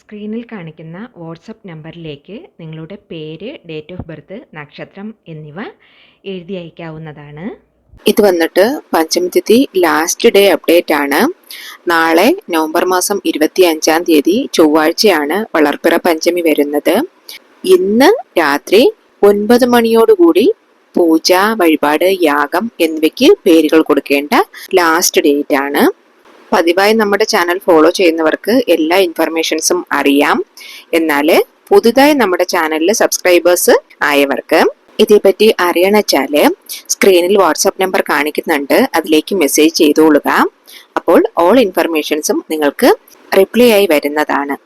സ്ക്രീനിൽ കാണിക്കുന്ന വാട്സപ്പ് നമ്പറിലേക്ക് നിങ്ങളുടെ പേര് ഡേറ്റ് ഓഫ് ബർത്ത് നക്ഷത്രം എന്നിവ എഴുതി അയക്കാവുന്നതാണ്. ഇത് വന്നിട്ട് പഞ്ചമ തീയതി ലാസ്റ്റ് ഡേ അപ്ഡേറ്റ് ആണ്. നാളെ നവംബർ മാസം ഇരുപത്തി അഞ്ചാം തീയതി ചൊവ്വാഴ്ചയാണ് വളർപ്പിറ പഞ്ചമി വരുന്നത്. ഇന്ന് രാത്രി ഒൻപത് മണിയോടുകൂടി പൂജ വഴിപാട് യാഗം എന്നിവയ്ക്ക് പേരുകൾ കൊടുക്കേണ്ട ലാസ്റ്റ് ഡേറ്റ് ആണ്. പതിവായി നമ്മുടെ ചാനൽ ഫോളോ ചെയ്യുന്നവർക്ക് എല്ലാ ഇൻഫർമേഷൻസും അറിയാം. എന്നാൽ പുതുതായി നമ്മുടെ ചാനലിൽ സബ്സ്ക്രൈബേഴ്സ് ആയവർക്ക് ഇതേപ്പറ്റി അറിയണച്ചാൽ സ്ക്രീനിൽ വാട്സാപ്പ് നമ്പർ കാണിക്കുന്നുണ്ട്. അതിലേക്ക് മെസ്സേജ് ചെയ്തോളുക. അപ്പോൾ ഓൾ ഇൻഫർമേഷൻസും നിങ്ങൾക്ക് റിപ്ലൈ ആയി വരുന്നതാണ്.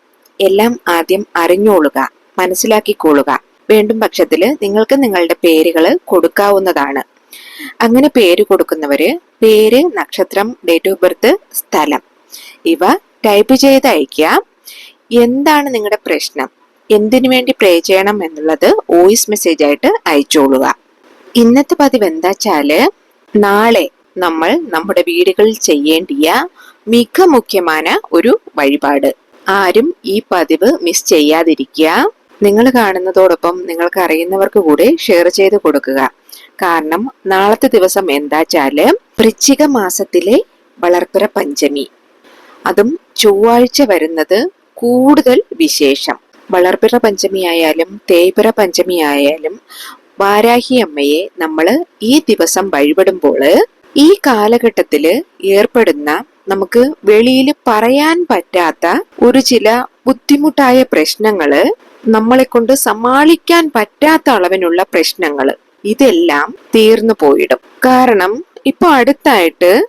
എല്ലാം ആദ്യം അറിഞ്ഞോളുക മനസ്സിലാക്കിക്കൊള്ളുക. വേണ്ടും പക്ഷത്തിൽ നിങ്ങൾക്ക് നിങ്ങളുടെ പേരുകൾ കൊടുക്കാവുന്നതാണ്. അങ്ങനെ പേര് കൊടുക്കുന്നവര് പേര് നക്ഷത്രം ഡേറ്റ് ഓഫ് ബർത്ത് സ്ഥലം. ഇവ ടൈപ്പ് ചെയ്ത് അയക്കുക എന്താണ് നിങ്ങളുടെ പ്രശ്നം? എന്തിനു വേണ്ടി പ്രേ ചെയ്യണം എന്നുള്ളത് വോയിസ് മെസ്സേജ് ആയിട്ട് അയച്ചോളുക. ഇന്നത്തെ പതിവ് എന്താച്ചാൽ നാളെ നമ്മൾ നമ്മുടെ വീടുകളിൽ ചെയ്യേണ്ടിയ മിക മുഖ്യമായ ഒരു വഴിപാട്. ആരും ഈ പതിവ് മിസ് ചെയ്യാതിരിക്കുക. നിങ്ങൾ കാണുന്നതോടൊപ്പം നിങ്ങൾക്ക് അറിയുന്നവർക്ക് കൂടെ ഷെയർ ചെയ്ത് കൊടുക്കുക. കാരണം നാളത്തെ ദിവസം എന്താച്ചാൽ വൃശ്ചിക മാസത്തിലെ വളർപ്പുര പഞ്ചമി. അതും ചൊവ്വാഴ്ച വരുന്നത് കൂടുതൽ വിശേഷം. വളർപ്പിറ പഞ്ചമി ആയാലും തേയ്പിറ പഞ്ചമി ആയാലും വാരാഹി അമ്മയെ നമ്മൾ ഈ ദിവസം വഴിപെടുമ്പോൾ ഈ കാലഘട്ടത്തിൽ ഏർപ്പെടുന്ന നമുക്ക് വെളിയിൽ പറയാൻ പറ്റാത്ത ഒരു ചില ബുദ്ധിമുട്ടായ പ്രശ്നങ്ങൾ നമ്മളെ കൊണ്ട് സമാളിക്കാൻ പറ്റാത്ത അളവിനുള്ള പ്രശ്നങ്ങൾ. ഇതെല്ലാം തീർന്നു പോയിടും. കാരണം ഇപ്പൊ അടുത്തായിട്ട്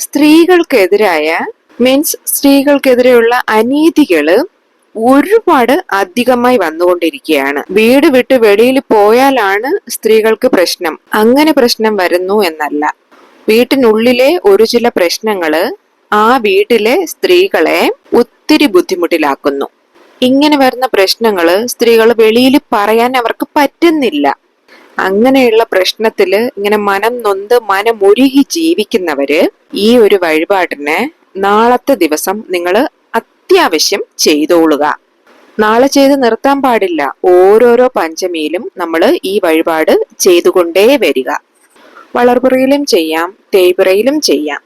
സ്ത്രീകൾക്കെതിരായ മീൻസ് സ്ത്രീകൾക്കെതിരെയുള്ള അനീതികൾ ഒരുപാട് അധികമായി വന്നുകൊണ്ടിരിക്കുകയാണ്. വീട് വിട്ട് വെളിയിൽ പോയാലാണ് സ്ത്രീകൾക്ക് പ്രശ്നം. അങ്ങനെ പ്രശ്നം വരുന്നു എന്നല്ല. വീട്ടിനുള്ളിലെ ഒരു ചില പ്രശ്നങ്ങൾ ആ വീട്ടിലെ സ്ത്രീകളെ ഒത്തിരി ബുദ്ധിമുട്ടിലാക്കുന്നു. ഇങ്ങനെ വരുന്ന പ്രശ്നങ്ങൾ സ്ത്രീകൾ വെളിയിൽ പറയാൻ അവർക്ക് പറ്റുന്നില്ല. അങ്ങനെയുള്ള പ്രശ്നത്തിൽ ഇങ്ങനെ മനം നൊന്ത് മനമൊരുകി ജീവിക്കുന്നവര് ഈ ഒരു വഴിപാടിനെ നാളത്തെ ദിവസം നിങ്ങൾ അത്യാവശ്യം ചെയ്തോളുക. നാളെ ചെയ്ത് നിർത്താൻ പാടില്ല. ഓരോരോ പഞ്ചമിയിലും നമ്മൾ ഈ വഴിപാട് ചെയ്തുകൊണ്ടേ വരിക. വളർപുറയിലും ചെയ്യാം തേയ്പുറയിലും ചെയ്യാം.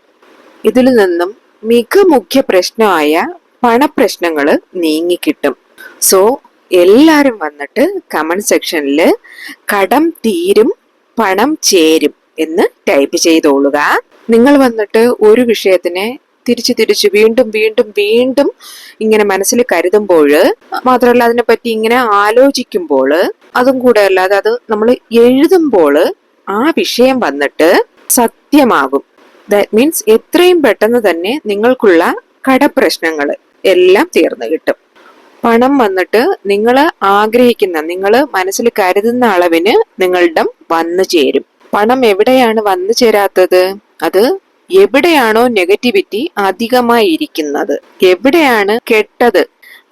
ഇതിൽ നിന്നും മിക മുഖ്യ പ്രശ്നമായ പണപ്രശ്നങ്ങൾ നീങ്ങിക്കിട്ടും സോ എല്ലാരും വന്നിട്ട് കമന്റ് സെക്ഷനിൽ കടം തീരും പണം ചേരും എന്ന് ടൈപ്പ് ചെയ്തോളുക. നിങ്ങൾ വന്നിട്ട് ഒരു വിഷയത്തിനെ തിരിച്ചു തിരിച്ചു വീണ്ടും വീണ്ടും വീണ്ടും ഇങ്ങനെ മനസ്സിൽ കരുതുമ്പോൾ മാത്രമല്ല അതിനെപ്പറ്റി ഇങ്ങനെ ആലോചിക്കുമ്പോൾ അതും കൂടെ അല്ലാതെ അത് നമ്മൾ എഴുതുമ്പോൾ ആ വിഷയം വന്നിട്ട് സത്യമാകും. ദാറ്റ് മീൻസ് എത്രയും പെട്ടെന്ന് തന്നെ നിങ്ങൾക്കുള്ള കടപ്രശ്നങ്ങൾ എല്ലാം തീർന്നു കിട്ടും. പണം വന്നിട്ട് നിങ്ങൾ ആഗ്രഹിക്കുന്ന നിങ്ങൾ മനസ്സിൽ കരുതുന്ന അളവിന് നിങ്ങളുടെ വന്നു ചേരും. പണം എവിടെയാണ് വന്നു ചേരാത്തത്? അത് എവിടെയാണോ നെഗറ്റിവിറ്റി അധികമായിരിക്കുന്നത്. എവിടെയാണ് കെട്ടത്?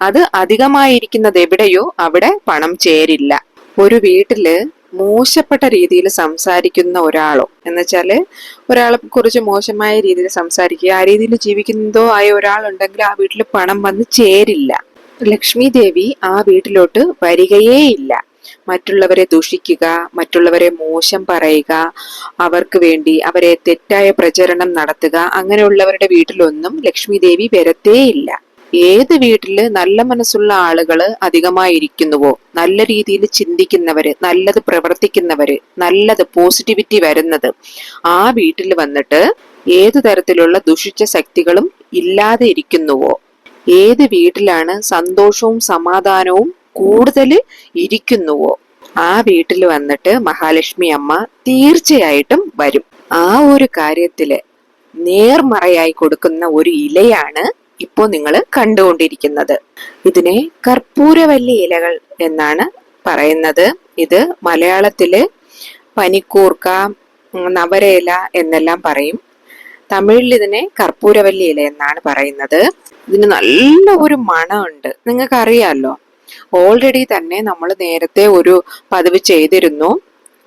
അത് അധികമായിരിക്കുന്നത് എവിടെയോ അവിടെ പണം ചേരില്ല. ഒരു വീട്ടിൽ മോശപ്പെട്ട രീതിയിൽ സംസാരിക്കുന്ന ഒരാളോ എന്നുവെച്ചാൽ ഒരാളെ കുറിച്ച് മോശമായ രീതിയിൽ സംസാരിക്കുക ആ രീതിയിൽ ജീവിക്കുന്നതോ ആയ ഒരാളുണ്ടെങ്കിൽ ആ വീട്ടിൽ പണം വന്ന് ചേരില്ല. ലക്ഷ്മി ദേവി ആ വീട്ടിലോട്ട് വരികയേ ഇല്ല മറ്റുള്ളവരെ ദുഷിക്കുക മറ്റുള്ളവരെ മോശം പറയുക അവർക്ക് വേണ്ടി അവരെ തെറ്റായ പ്രചരണം നടത്തുക അങ്ങനെയുള്ളവരുടെ വീട്ടിലൊന്നും ലക്ഷ്മി ദേവി വരത്തേയില്ല. ഏത് വീട്ടിൽ നല്ല മനസ്സുള്ള ആളുകൾ അധികമായിരിക്കുന്നുവോ നല്ല രീതിയിൽ ചിന്തിക്കുന്നവര് നല്ലത് പ്രവർത്തിക്കുന്നവര് നല്ലത് പോസിറ്റിവിറ്റി വരുന്നത് ആ വീട്ടിൽ വന്നിട്ട് ഏതു തരത്തിലുള്ള ദുഷിച്ച ശക്തികളും ഇല്ലാതെ ഇരിക്കുന്നുവോ? ഏത് വീട്ടിലാണ് സന്തോഷവും സമാധാനവും കൂടുതൽ ഇരിക്കുന്നുവോ? ആ വീട്ടിൽ വന്നിട്ട് മഹാലക്ഷ്മി അമ്മ തീർച്ചയായിട്ടും വരും. ആ ഒരു കാര്യത്തിൽ നേർമറയായി കൊടുക്കുന്ന ഒരു ഇലയാണ് ഇപ്പോൾ നിങ്ങൾ കണ്ടുകൊണ്ടിരിക്കുന്നത്. ഇതിനെ കർപ്പൂരവല്ലി ഇലകൾ എന്നാണ് പറയുന്നത്. ഇത് മലയാളത്തിൽ പനിക്കൂർക്ക നവരേല എന്നെല്ലാം പറയും. തമിഴിൽ ഇതിനെ കർപ്പൂരവല്ലി ഇല എന്നാണ് പറയുന്നത്. ഇതിന് നല്ല ഒരു മണമുണ്ട്. നിങ്ങൾക്ക് അറിയാമല്ലോ ഓൾറെഡി തന്നെ നമ്മൾ നേരത്തെ ഒരു പതിവ് ചെയ്തിരുന്നു.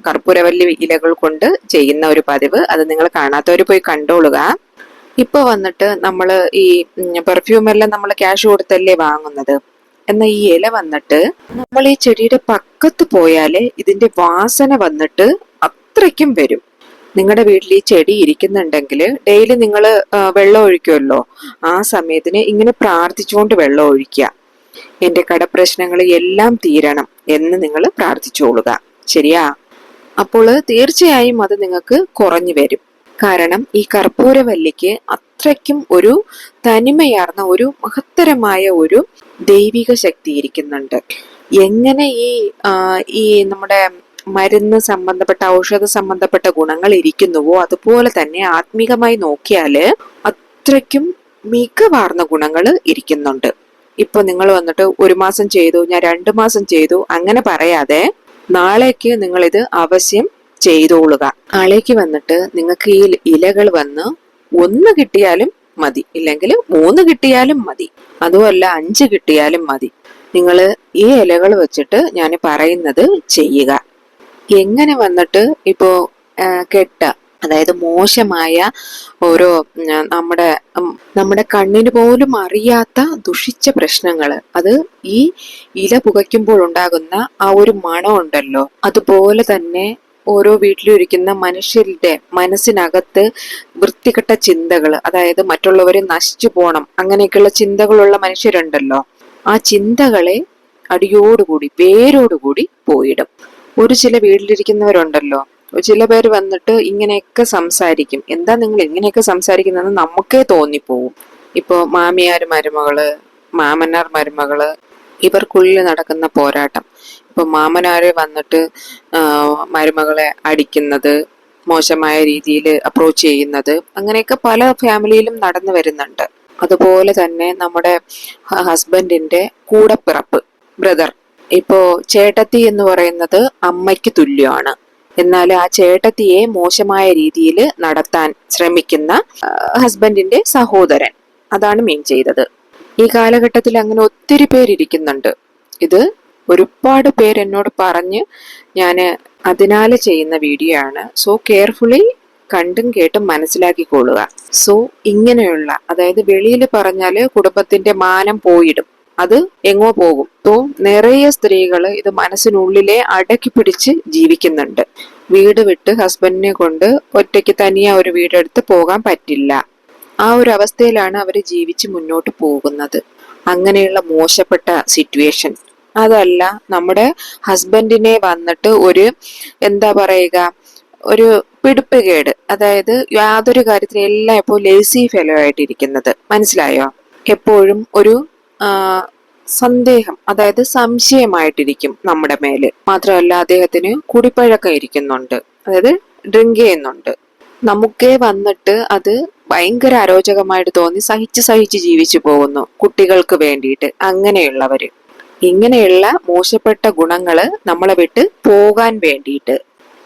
കർപ്പൂരവല്ലി ഇലകൾ കൊണ്ട് ചെയ്യുന്ന ഒരു പതിവ്. അത് നിങ്ങൾ കാണാത്തവർ പോയി കണ്ടോളുക. ഇപ്പൊ വന്നിട്ട് നമ്മൾ ഈ പെർഫ്യൂം എല്ലാം നമ്മൾ ക്യാഷ് കൊടുത്തല്ലേ വാങ്ങുന്നത്? എന്ന ഈ ഇല വന്നിട്ട് നമ്മൾ ഈ ചെടിയുടെ പക്കത്ത് പോയാലേ ഇതിന്റെ വാസന വന്നിട്ട് അത്രയ്ക്കും വരും. നിങ്ങളുടെ വീട്ടിൽ ഈ ചെടി ഇരിക്കുന്നുണ്ടെങ്കിൽ ഡെയിലി നിങ്ങൾ വെള്ളം ഒഴിക്കുമല്ലോ ആ സമയത്തിന് ഇങ്ങനെ പ്രാർത്ഥിച്ചുകൊണ്ട് വെള്ളം ഒഴിക്കുക. എന്റെ കടപ്രശ്നങ്ങൾ എല്ലാം തീരണം എന്ന് നിങ്ങൾ പ്രാർത്ഥിച്ചോളുക. ശരിയാ? അപ്പോൾ തീർച്ചയായും അത് നിങ്ങൾക്ക് കുറഞ്ഞു വരും. കാരണം ഈ കർപ്പൂരവല്ലിക്ക് അത്രയ്ക്കും ഒരു തനിമയാർന്ന ഒരു മഹത്തരമായ ഒരു ദൈവിക ശക്തി ഇരിക്കുന്നുണ്ട്. എങ്ങനെ ഈ ഈ നമ്മുടെ മരുന്ന് സംബന്ധപ്പെട്ട ഔഷധ സംബന്ധപ്പെട്ട ഗുണങ്ങൾ ഇരിക്കുന്നുവോ? അതുപോലെ തന്നെ ആത്മീകമായി നോക്കിയാൽ അത്രയ്ക്കും മികവാർന്ന ഗുണങ്ങൾ ഇരിക്കുന്നുണ്ട്. ഇപ്പൊ നിങ്ങൾ വന്നിട്ട് ഒരു മാസം ചെയ്തു ഞാൻ രണ്ടു മാസം ചെയ്തു അങ്ങനെ പറയാതെ നാളേക്ക് നിങ്ങൾ ഇത് അവശ്യം ചെയ്തോളുക. നാളേക്ക് വന്നിട്ട് നിങ്ങൾക്ക് ഈ ഇലകൾ വന്ന് ഒന്ന് കിട്ടിയാലും മതി ഇല്ലെങ്കിൽ മൂന്ന് കിട്ടിയാലും മതി. അതുമല്ല അഞ്ച് കിട്ടിയാലും മതി. നിങ്ങൾ ഈ ഇലകൾ വെച്ചിട്ട് ഞാൻ പറയുന്നത് ചെയ്യുക. എങ്ങനെ വന്നിട്ട് ഇപ്പോ കെട്ട അതായത് മോശമായ ഓരോ നമ്മുടെ നമ്മുടെ കണ്ണിന് പോലും അറിയാത്ത ദുഷിച്ച പ്രശ്നങ്ങൾ അത് ഈ ഇല പുകയ്ക്കുമ്പോൾ ഉണ്ടാകുന്ന ആ ഒരു മണം ഉണ്ടല്ലോ. അതുപോലെ തന്നെ ഓരോ വീട്ടിലും ഇരിക്കുന്ന മനുഷ്യരുടെ മനസ്സിനകത്ത് വൃത്തികെട്ട ചിന്തകൾ അതായത് മറ്റുള്ളവരെ നശിച്ചു പോകണം അങ്ങനെയൊക്കെയുള്ള ചിന്തകളുള്ള മനുഷ്യരുണ്ടല്ലോ. ആ ചിന്തകളെ അടിയോടുകൂടി വേരോടുകൂടി പോയിടും. ഒരു ചില വീട്ടിലിരിക്കുന്നവരുണ്ടല്ലോ. ചില പേര് വന്നിട്ട് ഇങ്ങനെയൊക്കെ സംസാരിക്കും. എന്താ നിങ്ങൾ ഇങ്ങനെയൊക്കെ സംസാരിക്കുന്നതെന്ന് നമുക്കേ തോന്നിപ്പോവും. ഇപ്പോ മാമിയാർ മരുമകൾ മാമനാർ മരുമകൾ ഇവർക്കുള്ളിൽ നടക്കുന്ന പോരാട്ടം. ഇപ്പൊ മാമനാര് വന്നിട്ട് മരുമകളെ അടിക്കുന്നത് മോശമായ രീതിയിൽ അപ്രോച്ച് ചെയ്യുന്നത് അങ്ങനെയൊക്കെ പല ഫാമിലിയിലും നടന്നു വരുന്നുണ്ട്. അതുപോലെ തന്നെ നമ്മുടെ ഹസ്ബൻഡിന്റെ കൂടപ്പിറപ്പ് ബ്രദർ. ഇപ്പോ ചേട്ടത്തി എന്ന് പറയുന്നത് അമ്മയ്ക്ക് തുല്യമാണ്. എന്നാൽ ആ ചേട്ടത്തിയെ മോശമായ രീതിയിൽ നടത്താൻ ശ്രമിക്കുന്ന ഹസ്ബൻഡിന്റെ സഹോദരൻ. അതാണ് മീൻ ചെയ്തത്. ഈ കാലഘട്ടത്തിൽ അങ്ങനെ ഒത്തിരി പേരിരിക്കുന്നുണ്ട്. ഇത് ഒരുപാട് പേര് എന്നോട് പറഞ്ഞ് ഞാൻ അതിനാൽ ചെയ്യുന്ന വീഡിയോ ആണ്. സോ കെയർഫുള്ളി കണ്ടും കേട്ടും മനസ്സിലാക്കിക്കൊള്ളുക. സോ ഇങ്ങനെയുള്ള അതായത് വെളിയിൽ പറഞ്ഞാൽ കുടുംബത്തിന്റെ മാനം പോയിടും. അത് എങ്ങോ പോകും. സോ നിറയെ സ്ത്രീകൾ ഇത് മനസ്സിനുള്ളിലെ അടക്കി പിടിച്ച് ജീവിക്കുന്നുണ്ട്. വീട് വിട്ട് ഹസ്ബൻഡിനെ കൊണ്ട് ഒറ്റയ്ക്ക് തനിയെ ഒരു വീടെടുത്ത് പോകാൻ പറ്റില്ല. ആ ഒരു അവസ്ഥയിലാണ് അവർ ജീവിച്ച് മുന്നോട്ട് പോകുന്നത്. അങ്ങനെയുള്ള മോശപ്പെട്ട സിറ്റുവേഷൻ. അതല്ല നമ്മുടെ ഹസ്ബൻഡിനെ വന്നിട്ട് ഒരു എന്താ പറയുക ഒരു പിടിപ്പുകേട്. അതായത് യാതൊരു കാര്യത്തിലും എല്ലാം ഇപ്പോൾ ലേസി ഫെലോ ആയിട്ടിരിക്കുന്നത്. മനസ്സിലായോ? എപ്പോഴും ഒരു സന്ദേഹം അതായത് സംശയമായിട്ടിരിക്കും നമ്മുടെ മേൽ. മാത്രമല്ല അദ്ദേഹത്തിന് കുടിപ്പഴക്കം ഇരിക്കുന്നുണ്ട്. അതായത് ഡ്രിങ്ക് ചെയ്യുന്നുണ്ട്. നമുക്കേ വന്നിട്ട് അത് ഭയങ്കര അരോചകമായിട്ട് തോന്നി സഹിച്ച് സഹിച്ച് ജീവിച്ചു പോകുന്നു കുട്ടികൾക്ക് വേണ്ടിയിട്ട് അങ്ങനെയുള്ളവര്. ഇങ്ങനെയുള്ള മോശപ്പെട്ട ഗുണങ്ങൾ നമ്മളെ വിട്ട് പോകാൻ വേണ്ടിയിട്ട്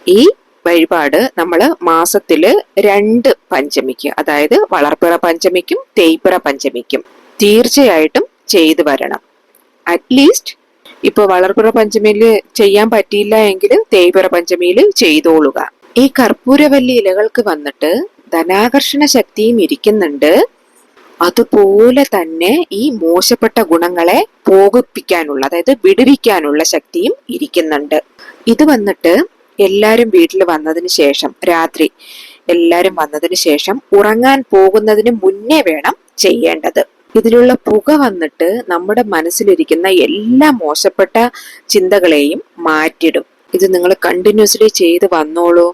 ഈ വഴിപാട് നമ്മൾ മാസത്തിൽ രണ്ട് പഞ്ചമിക്ക് അതായത് വളർപ്പിറ പഞ്ചമിക്കും തേയ്പ്പിറ പഞ്ചമിക്കും. തീർച്ചയായിട്ടും ചെയ്തു വരണം. അറ്റ്ലീസ്റ്റ് ഇപ്പൊ വളർപ്പുറ പഞ്ചമിയിൽ ചെയ്യാൻ പറ്റിയില്ല എങ്കിൽ തേയ്പുറ പഞ്ചമിയിൽ ചെയ്തോളുക. ഈ കർപ്പൂരവല്ലി ഇലകൾക്ക് വന്നിട്ട് ധനാകർഷണ ശക്തിയും ഇരിക്കുന്നുണ്ട്. അതുപോലെ തന്നെ ഈ മോശപ്പെട്ട ഗുണങ്ങളെ പോകിപ്പിക്കാനുള്ള അതായത് വിടുവിക്കാനുള്ള ശക്തിയും ഇരിക്കുന്നുണ്ട്. ഇത് വന്നിട്ട് എല്ലാരും വീട്ടിൽ വന്നതിന് ശേഷം രാത്രി എല്ലാരും വന്നതിന് ശേഷം ഉറങ്ങാൻ പോകുന്നതിന് മുന്നേ വേണം ചെയ്യേണ്ടത്. ഇതിലുള്ള പുക വന്നിട്ട് നമ്മുടെ മനസ്സിലിരിക്കുന്ന എല്ലാ മോശപ്പെട്ട ചിന്തകളെയും മാറ്റിടും ഇത് നിങ്ങൾ കണ്ടിന്യൂസ്ലി ചെയ്ത് വന്നോളൂ.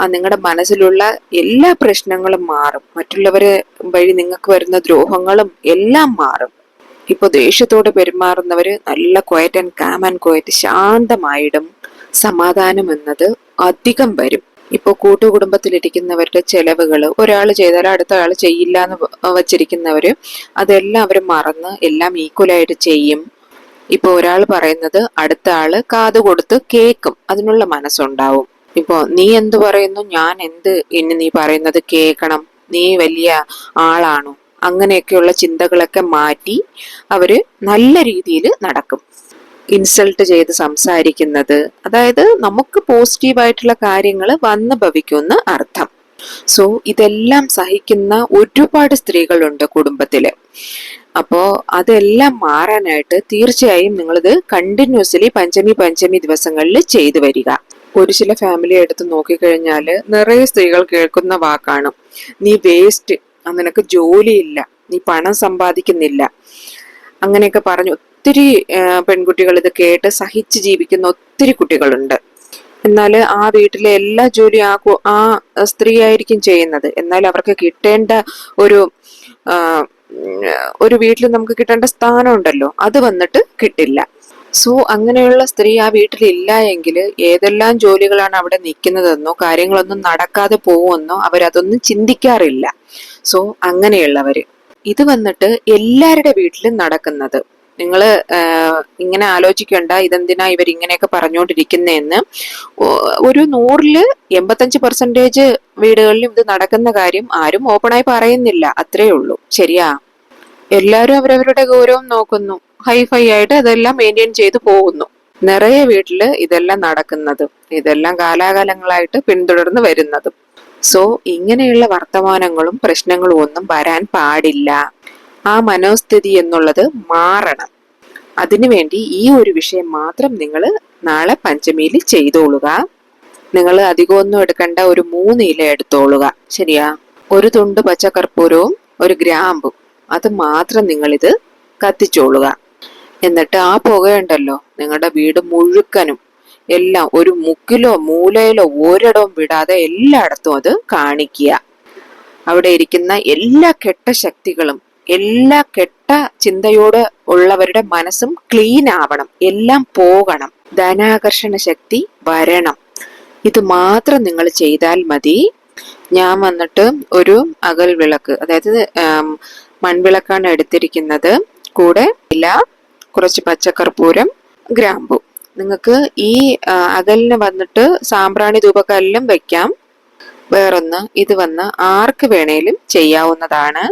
ആ നിങ്ങളുടെ മനസ്സിലുള്ള എല്ലാ പ്രശ്നങ്ങളും മാറും. മറ്റുള്ളവരെ വഴി നിങ്ങൾക്ക് വരുന്ന ദ്രോഹങ്ങളും എല്ലാം മാറും. ഇപ്പൊ ദേഷ്യത്തോടെ പെരുമാറുന്നവർ നല്ല quiet and calm and quiet ശാന്തമായിടും. സമാധാനം എന്നത് അധികം വരും. ഇപ്പൊ കൂട്ടുകുടുംബത്തിലിരിക്കുന്നവരുടെ ചെലവുകൾ ഒരാൾ ചെയ്താൽ അടുത്ത ആൾ ചെയ്യില്ല എന്ന് വച്ചിരിക്കുന്നവർ അതെല്ലാം അവർ മറന്ന് എല്ലാം ഈക്വലായിട്ട് ചെയ്യും. ഇപ്പോൾ ഒരാൾ പറയുന്നത് അടുത്ത ആൾ കാത് കൊടുത്ത് കേൾക്കും അതിനുള്ള മനസ്സുണ്ടാവും. ഇപ്പോൾ നീ എന്ത് പറയുന്നു? ഞാൻ എന്ത് ഇനി നീ പറയുന്നത് കേൾക്കണം നീ വലിയ ആളാണോ. അങ്ങനെയൊക്കെയുള്ള ചിന്തകളൊക്കെ മാറ്റി അവർ നല്ല രീതിയിൽ നടക്കും. ഇൻസൾട്ട് ചെയ്ത് സംസാരിക്കുന്നത്. അതായത് നമുക്ക് പോസിറ്റീവായിട്ടുള്ള കാര്യങ്ങൾ വന്ന് ഭവിക്കുമെന്ന് അർത്ഥം. സോ ഇതെല്ലാം സഹിക്കുന്ന ഒരുപാട് സ്ത്രീകളുണ്ട് കുടുംബത്തിൽ അപ്പോ അതെല്ലാം മാറാനായിട്ട് തീർച്ചയായും നിങ്ങളിത് കണ്ടിന്യൂസ്ലി പഞ്ചമി പഞ്ചമി ദിവസങ്ങളിൽ ചെയ്തു വരിക. ഒരു ചില ഫാമിലി എടുത്ത് നോക്കിക്കഴിഞ്ഞാൽ നിറയെ സ്ത്രീകൾ കേൾക്കുന്ന വാക്കാണ്. നീ വേസ്റ്റ് നിനക്ക് ജോലിയില്ല. നീ പണം സമ്പാദിക്കുന്നില്ല. അങ്ങനെയൊക്കെ പറഞ്ഞു. ഒത്തിരി പെൺകുട്ടികൾ ഇത് കേട്ട് സഹിച്ച് ജീവിക്കുന്ന ഒത്തിരി കുട്ടികളുണ്ട്. എന്നാൽ ആ വീട്ടിലെ എല്ലാ ജോലി ആ ആ സ്ത്രീ ആയിരിക്കും ചെയ്യുന്നത്. എന്നാൽ അവർക്ക് കിട്ടേണ്ട ഒരു ഒരു വീട്ടിൽ നമുക്ക് കിട്ടേണ്ട സ്ഥാനം ഉണ്ടല്ലോ അത് വന്നിട്ട് കിട്ടില്ല. സോ അങ്ങനെയുള്ള സ്ത്രീ ആ വീട്ടിലില്ല എങ്കിൽ ഏതെല്ലാം ജോലികളാണ് അവിടെ നിൽക്കുന്നതെന്നോ കാര്യങ്ങളൊന്നും നടക്കാതെ പോകുമെന്നോ അവരതൊന്നും ചിന്തിക്കാറില്ല. സോ അങ്ങനെയുള്ളവര്. ഇത് വന്നിട്ട് എല്ലാവരുടെ വീട്ടിലും നടക്കുന്നത് നിങ്ങൾ ഇങ്ങനെ ആലോചിക്കേണ്ട ഇതെന്തിനാ ഇവർ ഇങ്ങനെയൊക്കെ പറഞ്ഞുകൊണ്ടിരിക്കുന്നതെന്ന് ഒരു നൂറിൽ എൺപത്തഞ്ച് പെർസെന്റേജ് വീടുകളിലും ഇത് നടക്കുന്ന കാര്യം ആരും ഓപ്പണായി പറയുന്നില്ല അത്രയേ ഉള്ളൂ. ശരിയാ? എല്ലാവരും അവരവരുടെ ഗൗരവം നോക്കുന്നു. ഹൈഫൈ ആയിട്ട് അതെല്ലാം മെയിന്റെയിൻ ചെയ്തു പോകുന്നു. നിറയെ വീട്ടിൽ ഇതെല്ലാം നടക്കുന്നതും ഇതെല്ലാം കാലാകാലങ്ങളായിട്ട് പിന്തുടർന്ന് വരുന്നതും. സോ ഇങ്ങനെയുള്ള വർത്തമാനങ്ങളും പ്രശ്നങ്ങളും ഒന്നും വരാൻ പാടില്ല. ആ മനോസ്ഥിതി എന്നുള്ളത് മാറണം. അതിനുവേണ്ടി ഈ ഒരു വിഷയം മാത്രം നിങ്ങൾ നാളെ പഞ്ചമിയിൽ ചെയ്തോളുക. നിങ്ങൾ അധികമൊന്നും എടുക്കേണ്ട ഒരു മൂന്ന് ഇല എടുത്തോളുക. ശരിയാ? ഒരു തുണ്ട് പച്ചക്കർപ്പൂരവും ഒരു ഗ്രാമ്പും. അത് മാത്രം നിങ്ങളിത് കത്തിച്ചോളുക. എന്നിട്ട് ആ പുകയുണ്ടല്ലോ നിങ്ങളുടെ വീട് മുഴുക്കനും. എല്ലാം ഒരു മുക്കിലോ മൂലയിലോ ഒരിടവും വിടാതെ എല്ലായിടത്തും അത് കാണിക്കുക. അവിടെ ഇരിക്കുന്ന എല്ലാ കെട്ട ശക്തികളും എല്ലാ കെട്ട ചിന്തയോട് ഉള്ളവരുടെ മനസ്സും ക്ലീൻ ആവണം. എല്ലാം പോകണം. ധനാകർഷണ ശക്തി വരണം. ഇത് മാത്രം നിങ്ങൾ ചെയ്താൽ മതി. ഞാൻ വന്നിട്ട് ഒരു അകൽ വിളക്ക് അതായത് മൺവിളക്കാണ് എടുത്തിരിക്കുന്നത്. കൂടെ ഇല കുറച്ച് പച്ചക്കർപ്പൂരം ഗ്രാമ്പു. നിങ്ങൾക്ക് ഈ അകലിന് വന്നിട്ട് സാമ്പ്രാണി ധൂപക്കല്ലിലും വെക്കാം. വേറൊന്ന് ഇത് വന്ന് ആർക്ക് വേണേലും ചെയ്യാവുന്നതാണ്.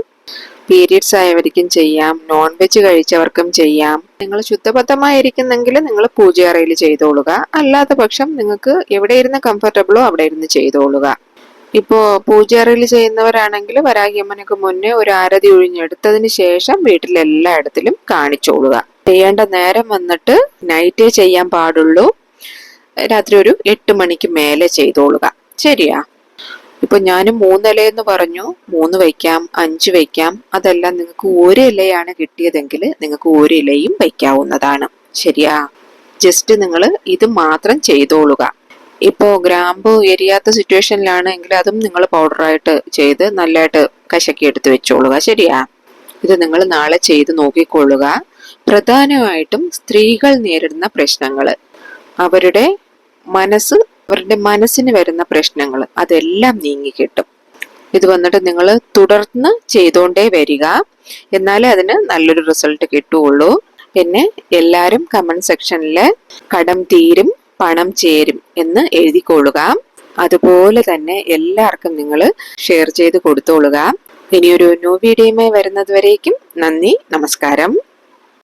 പീരിയഡ്സ് ആയവർക്കും ചെയ്യാം. നോൺ വെജ് കഴിച്ചവർക്കും ചെയ്യാം. നിങ്ങൾ ശുദ്ധബദ്ധമായിരിക്കുന്നെങ്കിൽ നിങ്ങൾ പൂജയറയിൽ ചെയ്തോളുക. അല്ലാത്ത പക്ഷം നിങ്ങൾക്ക് എവിടെ ഇരുന്ന് കംഫർട്ടബിളോ അവിടെ ഇരുന്ന് ചെയ്തോളുക. ഇപ്പോൾ പൂജയറയിൽ ചെയ്യുന്നവരാണെങ്കിൽ വരാഹിയമ്മനക്ക് മുന്നേ ഒരു ആരതി ഒഴിഞ്ഞെടുത്തതിന് ശേഷം വീട്ടിലെല്ലായിടത്തിലും കാണിച്ചോളുക. ചെയ്യേണ്ട നേരം വന്നിട്ട് നൈറ്റേ ചെയ്യാൻ പാടുള്ളൂ. രാത്രി ഒരു എട്ട് മണിക്ക് മേലെ ചെയ്തോളുക. ശരിയാ? ഇപ്പൊ ഞാൻ മൂന്നിലയെന്ന് പറഞ്ഞു. മൂന്ന് വയ്ക്കാം അഞ്ച് വയ്ക്കാം. അതെല്ലാം നിങ്ങൾക്ക് ഒരു ഇലയാണ് കിട്ടിയതെങ്കിൽ നിങ്ങൾക്ക് ഒരു ഇലയും വയ്ക്കാവുന്നതാണ്. ശരിയാ? ജസ്റ്റ് നിങ്ങൾ ഇത് മാത്രം ചെയ്തോളുക. ഇപ്പോൾ ഗ്രാമ്പു എരിയാത്ത സിറ്റുവേഷനിലാണെങ്കിൽ അതും നിങ്ങൾ പൗഡറായിട്ട് ചെയ്ത് നല്ലതായിട്ട് കശക്കി എടുത്ത് വെച്ചോളുക. ശരിയാ? ഇത് നിങ്ങൾ നാളെ ചെയ്ത് നോക്കിക്കൊള്ളുക. പ്രധാനമായിട്ടും സ്ത്രീകൾ നേരിടുന്ന പ്രശ്നങ്ങൾ അവരുടെ മനസ്സ് അവരുടെ മനസ്സിന് വരുന്ന പ്രശ്നങ്ങൾ അതെല്ലാം നീങ്ങി കിട്ടും. ഇത് വന്നിട്ട് നിങ്ങൾ തുടർന്ന് ചെയ്തുകൊണ്ടേ വരിക. എന്നാലേ അതിന് നല്ലൊരു റിസൾട്ട് കിട്ടുകയുള്ളൂ. പിന്നെ എല്ലാവരും കമന്റ് സെക്ഷനിൽ കടം തീരും പണം ചേരും എന്ന് എഴുതിക്കൊള്ളുക. അതുപോലെ തന്നെ എല്ലാവർക്കും നിങ്ങൾ ഷെയർ ചെയ്ത് കൊടുത്തോളുക. ഇനിയൊരു ന്യൂ വീഡിയോയുമായി വരുന്നതുവരേക്കും നന്ദി നമസ്കാരം.